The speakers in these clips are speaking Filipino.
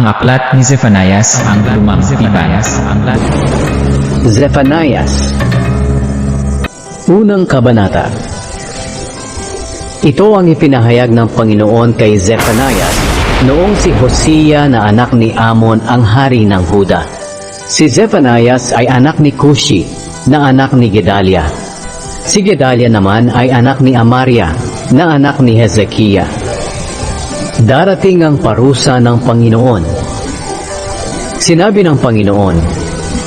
Ang aklat ni Zephanias ang lumang tipan. Zephanias Unang Kabanata Ito ang ipinahayag ng Panginoon kay Zephanias noong si Hosea na anak ni Amon ang hari ng Huda. Si Zephanias ay anak ni Cushi na anak ni Gedalia. Si Gedalia naman ay anak ni Amaria na anak ni Hezekiah. Darating ang parusa ng Panginoon. Sinabi ng Panginoon,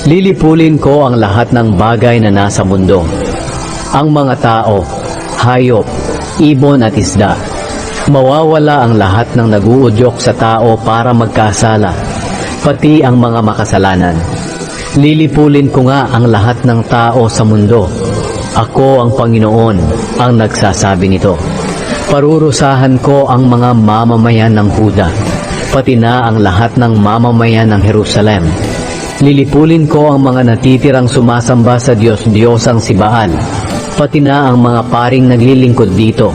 Lilipulin ko ang lahat ng bagay na nasa mundo. Ang mga tao, hayop, ibon at isda. Mawawala ang lahat ng naguudyok sa tao para magkasala, pati ang mga makasalanan. Lilipulin ko nga ang lahat ng tao sa mundo. Ako ang Panginoon ang nagsasabi nito. Parurusahan ko ang mga mamamayan ng Huda, pati na ang lahat ng mamamayan ng Jerusalem. Lilipulin ko ang mga natitirang sumasamba sa Diyos-Diyosang si Baal, pati na ang mga paring naglilingkod dito,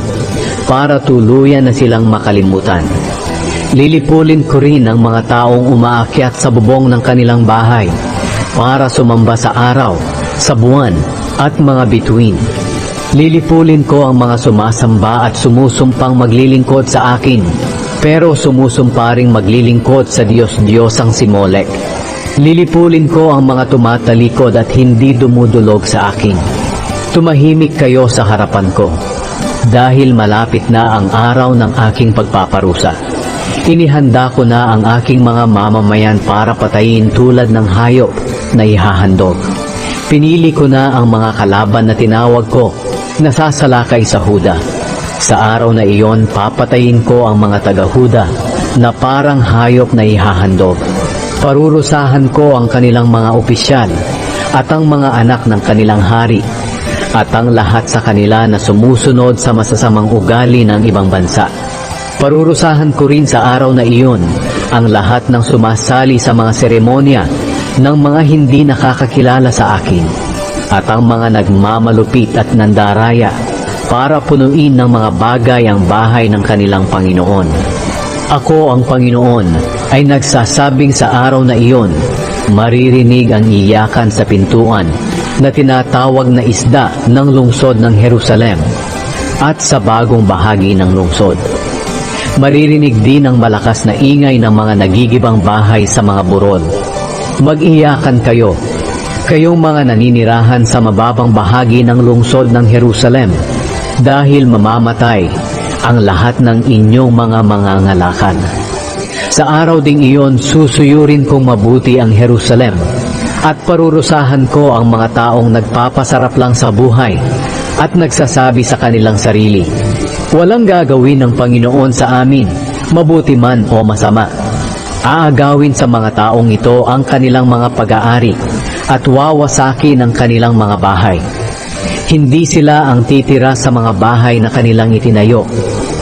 para tuluyan na silang makalimutan. Lilipulin ko rin ang mga taong umaakyat sa bubong ng kanilang bahay, para sumamba sa araw, sa buwan, at mga bituin. Lilipulin ko ang mga sumasamba at sumusumpang maglilingkod sa akin, pero sumusumpa ring maglilingkod sa Diyos-Diyosang si Molek. Lilipulin ko ang mga tumatalikod at hindi dumudulog sa akin. Tumahimik kayo sa harapan ko, dahil malapit na ang araw ng aking pagpaparusa. Inihanda ko na ang aking mga mamamayan para patayin tulad ng hayop na ihahandog. Pinili ko na ang mga kalaban na tinawag ko na sasalakay sa Huda. Sa araw na iyon, papatayin ko ang mga taga-Huda na parang hayop na ihahandog. Parurusahan ko ang kanilang mga opisyal at ang mga anak ng kanilang hari at ang lahat sa kanila na sumusunod sa masasamang ugali ng ibang bansa. Parurusahan ko rin sa araw na iyon ang lahat ng sumasali sa mga seremonya ng mga hindi nakakakilala sa akin at ang mga nagmamalupit at nandaraya para punuin ng mga bagay ang bahay ng kanilang Panginoon. Ako ang Panginoon ay nagsasabing sa araw na iyon, maririnig ang iyakan sa pintuan na tinatawag na isda ng lungsod ng Jerusalem at sa bagong bahagi ng lungsod. Maririnig din ang malakas na ingay ng mga nagigibang bahay sa mga burol. Mag-iyakan kayo, kayong mga naninirahan sa mababang bahagi ng lungsod ng Jerusalem, dahil mamamatay ang lahat ng inyong mga mangangalakan. Sa araw ding iyon, susuyurin kong mabuti ang Jerusalem at parurusahan ko ang mga taong nagpapasarap lang sa buhay at nagsasabi sa kanilang sarili, Walang gagawin ng Panginoon sa amin, mabuti man o masama. Aagawin sa mga taong ito ang kanilang mga pag-aari at wawasakin ang kanilang mga bahay. Hindi sila ang titira sa mga bahay na kanilang itinayo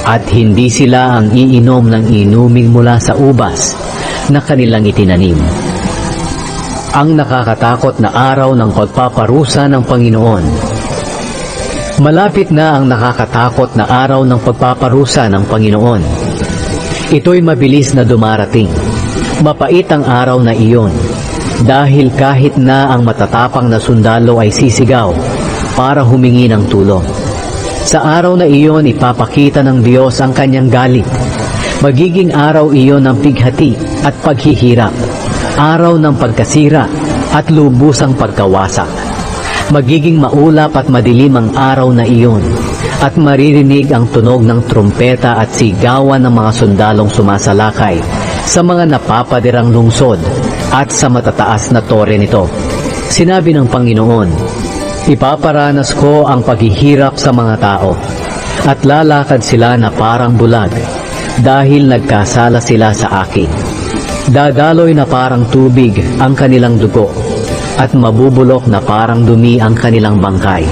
at hindi sila ang iinom ng inuming mula sa ubas na kanilang itinanim. Ang nakakatakot na araw ng pagpaparusa ng Panginoon Malapit na ang nakakatakot na araw ng pagpaparusa ng Panginoon. Ito'y mabilis na dumarating. Mapait ang araw na iyon dahil kahit na ang matatapang na sundalo ay sisigaw para humingi ng tulong. Sa araw na iyon ipapakita ng Diyos ang kanyang galit. Magiging araw iyon ng pighati at paghihirap, araw ng pagkasira at lubusang pagkawasak magiging maulap at madilim ang araw na iyon at maririnig ang tunog ng trumpeta at sigawan ng mga sundalong sumasalakay sa mga napapadirang lungsod at sa matataas na tore nito. Sinabi ng Panginoon, Ipaparanas ko ang paghihirap sa mga tao at lalakad sila na parang bulag dahil nagkasala sila sa akin. Dadaloy na parang tubig ang kanilang dugo at mabubulok na parang dumi ang kanilang bangkay.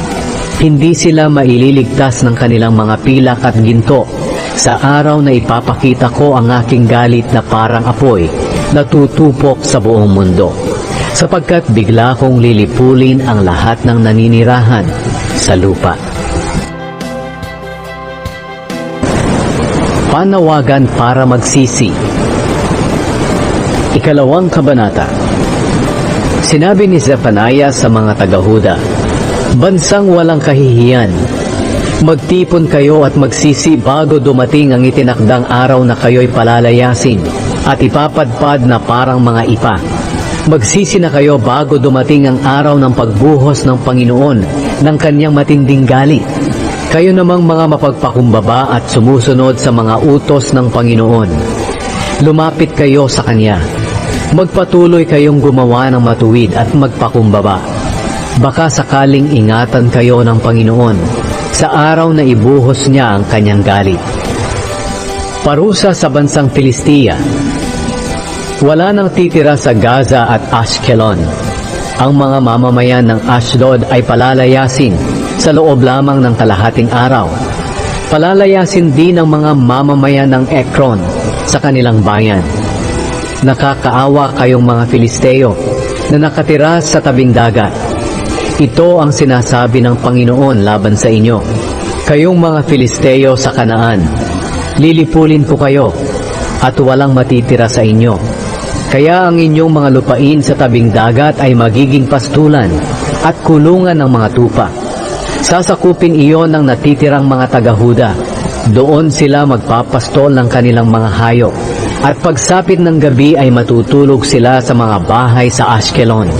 Hindi sila maililigtas ng kanilang mga pilak at ginto sa araw na ipapakita ko ang aking galit na parang apoy na tutupok sa buong mundo. Sapagkat bigla kong lilipulin ang lahat ng naninirahan sa lupa. Panawagan para magsisi Ikalawang kabanata Sinabi ni Zephaniah sa mga taga-Huda, Bansang walang kahihiyan, magtipon kayo at magsisi bago dumating ang itinakdang araw na kayo'y palalayasin at ipapadpad na parang mga ipa. Magsisi na kayo bago dumating ang araw ng pagbuhos ng Panginoon ng kanyang matinding galit. Kayo namang mga mapagpakumbaba at sumusunod sa mga utos ng Panginoon. Lumapit kayo sa Kanya. Magpatuloy kayong gumawa ng matuwid at magpakumbaba. Baka sakaling ingatan kayo ng Panginoon sa araw na ibuhos niya ang kanyang galit. Parusa sa bansang Filistia Wala nang titira sa Gaza at Ashkelon. Ang mga mamamayan ng Ashdod ay palalayasin sa loob lamang ng kalahating araw. Palalayasin din ang mga mamamayan ng Ekron sa kanilang bayan. Nakakaawa kayong mga Filisteo na nakatira sa tabing dagat. Ito ang sinasabi ng Panginoon laban sa inyo. Kayong mga Filisteo sa Kanaan, lilipulin ko kayo at walang matitira sa inyo. Kaya ang inyong mga lupain sa tabing dagat ay magiging pastulan at kulungan ng mga tupa. Sasakupin iyon ng natitirang mga taga-Huda. Doon sila magpapastol ng kanilang mga hayop. At pagsapit ng gabi ay matutulog sila sa mga bahay sa Ashkelon.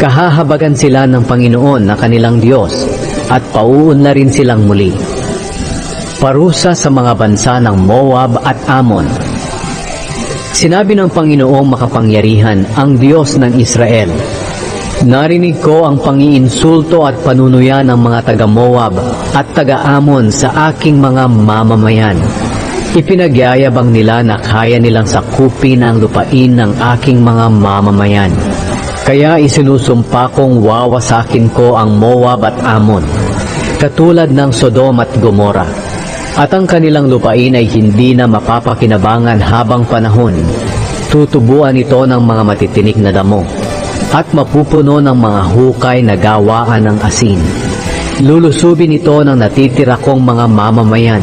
Kahahabagan sila ng Panginoon na kanilang Diyos at pauunlarin silang muli. Parusa sa mga bansa ng Moab at Ammon. Sinabi ng Panginoong makapangyarihan ang Diyos ng Israel, Narinig ko ang pangiinsulto at panunuyan ng mga taga-Moab at taga-Amon sa aking mga mamamayan. Ipinagyayabang nila na kaya nilang sakupin ang lupain ng aking mga mamamayan. Kaya isinusumpa kong wawasakin ko ang Moab at Amon, katulad ng Sodom at Gomora. At ang kanilang lupain ay hindi na mapapakinabangan habang panahon. Tutubuan ito ng mga matitinik na damo at mapupuno ng mga hukay na gawaan ng asin. Lulusubin ito ng natitira mga mamamayan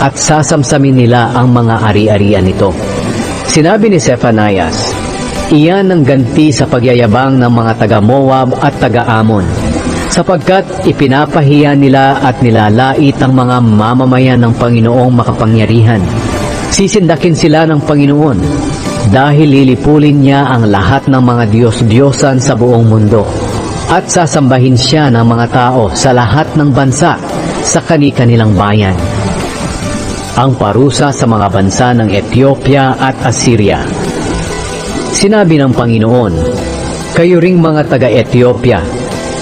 at sasamsamin nila ang mga ari-arian nito. Sinabi ni Zephanias, Iyan ang ganti sa pagyayabang ng mga taga-Moab at taga-Amon, sapagkat ipinapahiya nila at nilalait ang mga mamamayan ng Panginoong makapangyarihan. Sisindakin sila ng Panginoon dahil lilipulin niya ang lahat ng mga Diyos-Diyosan sa buong mundo at sasambahin siya ng mga tao sa lahat ng bansa sa kani-kanilang bayan. Ang parusa sa mga bansa ng Ethiopia at Assyria. Sinabi ng Panginoon, Kayo ring mga taga-Ethiopia,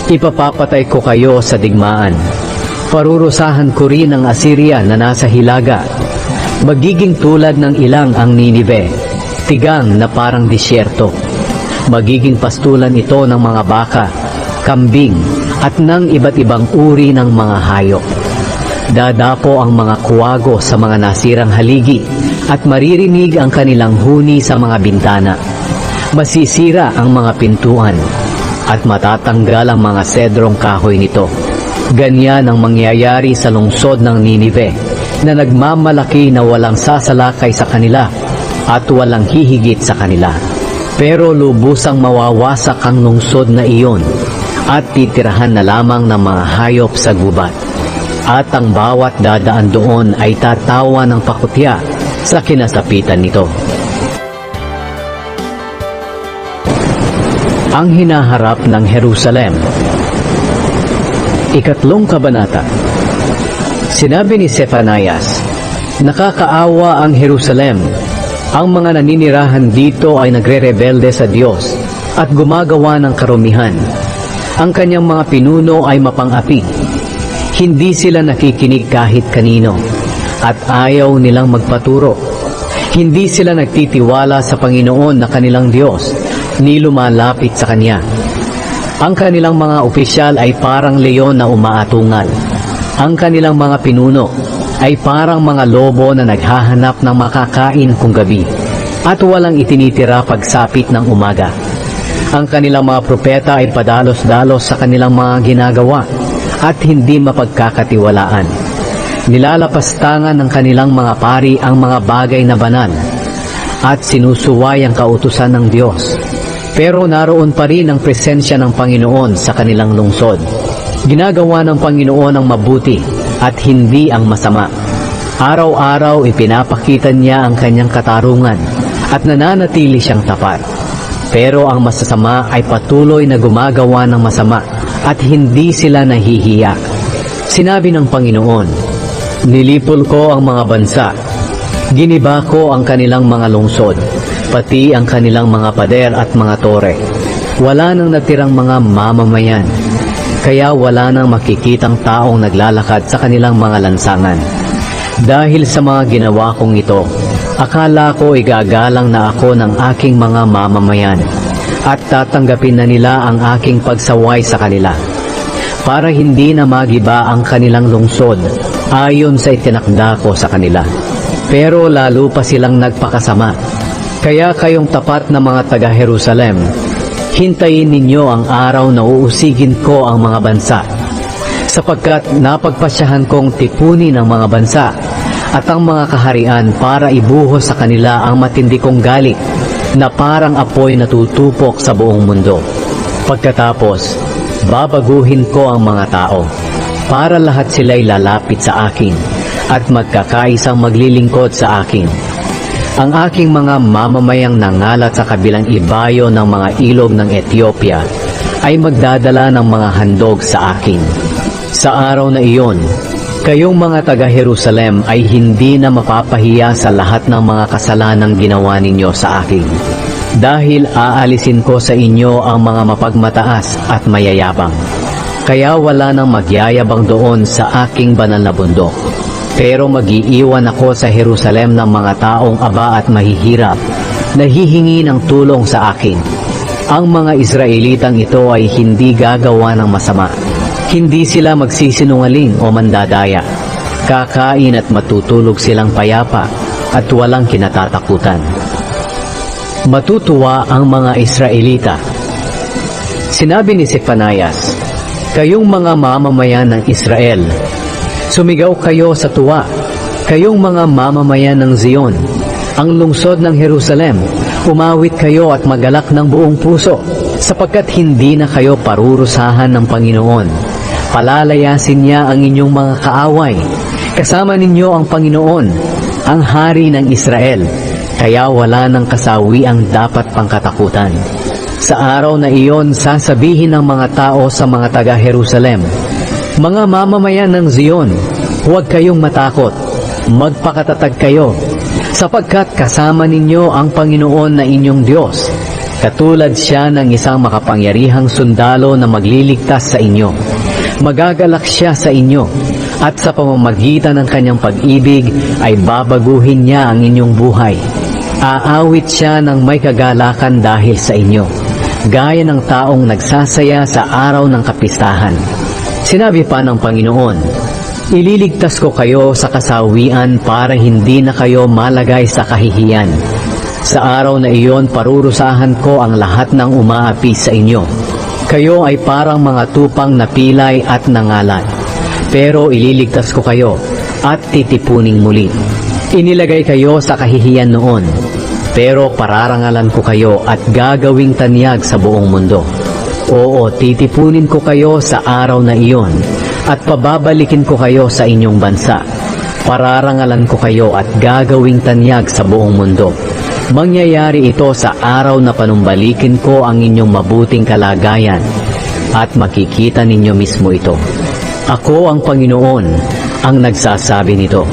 ipapapatay ko kayo sa digmaan. Parurusahan ko rin ang Assyria na nasa hilaga. Magiging tulad ng ilang ang Ninive, tigang na parang disyerto. Magiging pastulan ito ng mga baka, kambing, at ng iba't ibang uri ng mga hayop. Dadapo ang mga kuwago sa mga nasirang haligi at maririnig ang kanilang huni sa mga bintana. Masisira ang mga pintuan at matatanggal ang mga sedrong kahoy nito. Ganyan ang mangyayari sa lungsod ng Ninive na nagmamalaki na walang sasalakay sa kanila at walang hihigit sa kanila. Pero lubusang mawawasak ang lungsod na iyon at titirahan na lamang ng mga hayop sa gubat. At ang bawat dadaan doon ay tatawa ng pakutya sa kinasapitan nito. Ang hinaharap ng Jerusalem Ikatlong Kabanata Sinabi ni Zephanias, Nakakaawa ang Jerusalem. Ang mga naninirahan dito ay nagre-rebelde sa Diyos at gumagawa ng karumihan. Ang kanyang mga pinuno ay mapang-api. Hindi sila nakikinig kahit kanino at ayaw nilang magpaturo. Hindi sila nagtitiwala sa Panginoon na kanilang Diyos ni lumalapit sa Kanya. Ang kanilang mga opisyal ay parang leon na umaatungal. Ang kanilang mga pinuno ay parang mga lobo na naghahanap ng makakain kung gabi at walang itinitira pagsapit ng umaga. Ang kanilang mga propeta ay padalos-dalos sa kanilang mga ginagawa at hindi mapagkakatiwalaan. Nilalapastangan ng kanilang mga pari ang mga bagay na banal at sinusuway ang kautusan ng Diyos. Pero naroon pa rin ang presensya ng Panginoon sa kanilang lungsod. Ginagawa ng Panginoon ang mabuti at hindi ang masama. Araw-araw ipinapakita niya ang kanyang katarungan at nananatili siyang tapat. Pero ang masasama ay patuloy na gumagawa ng masama at hindi sila nahihiyak. Sinabi ng Panginoon, Nilipol ko ang mga bansa, giniba ko ang kanilang mga lungsod, pati ang kanilang mga pader at mga tore. Wala nang natirang mga mamamayan, kaya wala nang makikitang taong naglalakad sa kanilang mga lansangan. Dahil sa mga ginawa kong ito, akala ko igagalang na ako ng aking mga mamamayan at tatanggapin na nila ang aking pagsaway sa kanila para hindi na magiba ang kanilang lungsod ayon sa itinakda ko sa kanila. Pero lalo pa silang nagpakasama. Kaya kayong tapat na mga taga-Jerusalem, hintayin ninyo ang araw na uusigin ko ang mga bansa sapagkat napagpasyahan kong tipunin ang mga bansa at ang mga kaharian para ibuhos sa kanila ang matindi kong galit na parang apoy na tutupok sa buong mundo. Pagkatapos, babaguhin ko ang mga tao para lahat sila'y lalapit sa akin at magkakaisang maglilingkod sa akin. Ang aking mga mamamayang nangalat sa kabilang ibayo ng mga ilog ng Ethiopia ay magdadala ng mga handog sa akin. Sa araw na iyon, kayong mga taga-Jerusalem ay hindi na mapapahiya sa lahat ng mga kasalanang ginawa ninyo sa akin. Dahil aalisin ko sa inyo ang mga mapagmataas at mayayabang. Kaya wala nang magyayabang doon sa aking banal na bundok. Pero magiiwan ako sa Jerusalem ng mga taong aba at mahihirap, nahihingi ng tulong sa akin. Ang mga Israelitang ito ay hindi gagawa ng masama. Hindi sila magsisinungaling o mandadaya. Kakain at matutulog silang payapa at walang kinatatakutan. Matutuwa ang mga Israelita. Sinabi ni Sephanayas, Kayong mga mamamayan ng Israel, sumigaw kayo sa tuwa, kayong mga mamamayan ng Zion, ang lungsod ng Jerusalem, umawit kayo at magalak ng buong puso, sapagkat hindi na kayo parurusahan ng Panginoon. Palalayasin niya ang inyong mga kaaway. Kasama ninyo ang Panginoon, ang Hari ng Israel, kaya wala ng kasawi ang dapat pangkatakutan. Sa araw na iyon, sasabihin ng mga tao sa mga taga-Jerusalem, Mga mamamayan ng Zion, huwag kayong matakot, magpakatatag kayo, sapagkat kasama ninyo ang Panginoon na inyong Diyos. Katulad siya ng isang makapangyarihang sundalo na magliligtas sa inyo. Magagalak siya sa inyo, at sa pamamagitan ng kanyang pag-ibig ay babaguhin niya ang inyong buhay. Aawit siya ng may kagalakan dahil sa inyo, gaya ng taong nagsasaya sa araw ng kapistahan. Sinabi pa ng Panginoon, Ililigtas ko kayo sa kasawian para hindi na kayo malagay sa kahihiyan. Sa araw na iyon, parurusahan ko ang lahat ng umaapi sa inyo. Kayo ay parang mga tupang napilay at nangalat. Pero ililigtas ko kayo at titipuning muli. Inilagay kayo sa kahihiyan noon, pero pararangalan ko kayo at gagawing tanyag sa buong mundo. Oo, titipunin ko kayo sa araw na iyon at pababalikin ko kayo sa inyong bansa. Pararangalan ko kayo at gagawing tanyag sa buong mundo. Mangyayari ito sa araw na panumbalikin ko ang inyong mabuting kalagayan at makikita ninyo mismo ito. Ako ang Panginoon ang nagsasabi nito.